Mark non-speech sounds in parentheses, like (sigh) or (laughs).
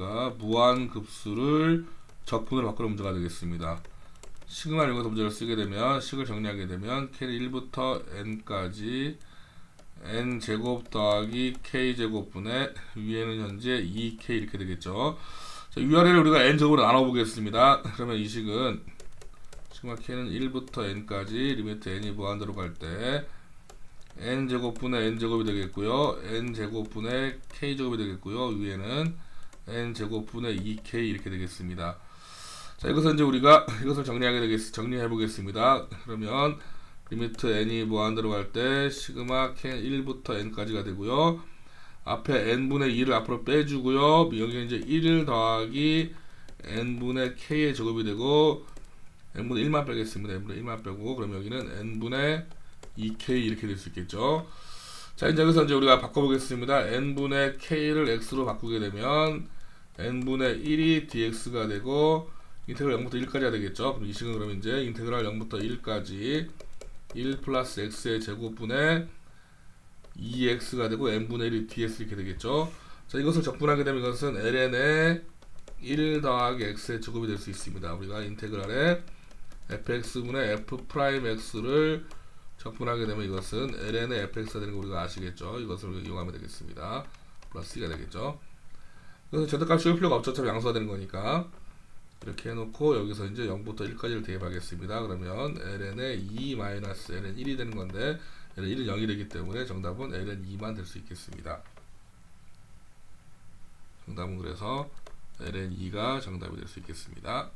우리가 무한급수를 적분으로 바꾸는 문제가 되겠습니다. 시그마를 이용해서 문제를 쓰게 되면 식을 정리하게 되면 k는 1부터 n까지 n 제곱 더하기 k 제곱분의 위에는 현재 2k 이렇게 되겠죠. 자, 위아래를 우리가 n 제곱으로 나눠 보겠습니다. 그러면 이 식은 시그마 k는 1부터 n까지 리미트 n이 무한대로 갈 때 n 제곱분의 n 제곱이 되겠고요. n 제곱분의 k 제곱이 되겠고요. 위에는 n 제곱분의 2k 이렇게 되겠습니다. 자, 이것은 이제 우리가 (laughs) 이것을 정리하게 되겠 정리해 보겠습니다. 그러면 리미트 n이 무한대로 갈 때 시그마 k 1부터 n까지가 되고요. 앞에 n분의 2를 앞으로 빼주고요. 여기 이제 1 더하기 n분의 k의 제곱이 되고 n분의 1만 빼겠습니다. n분의 1만 빼고 그럼 여기는 n분의 2k 이렇게 될 수 있겠죠. 자 이제 여기서 이제 우리가 바꿔보겠습니다. n분의 k를 x로 바꾸게 되면 n분의 1이 dx가 되고 인테그랄 0부터 1까지가 되겠죠. 그럼 이 식은 그럼 이제 인테그랄 0부터 1까지 1 플러스 x의 제곱분의 2x가 되고 n분의 1이 ds 이렇게 되겠죠. 자 이것을 적분하게 되면 이것은 ln의 1 더하기 x의 제곱이 될 수 있습니다. 우리가 인테그랄에 fx분의 f 프라임 x를 적분하게 되면 이것은 ln의 fx가 되는 거 우리가 아시겠죠. 이것을 이용하면 되겠습니다. 플러스 2가 되겠죠. 그래서 절대값 씌울 필요가 없죠. 양수가 되는 거니까. 이렇게 해놓고 여기서 이제 0부터 1까지를 대입하겠습니다. 그러면 ln의 2 마이너스 ln 1이 되는 건데 ln 1은 0이 되기 때문에 정답은 ln 2만 될 수 있겠습니다. 정답은 그래서 ln 2가 정답이 될 수 있겠습니다.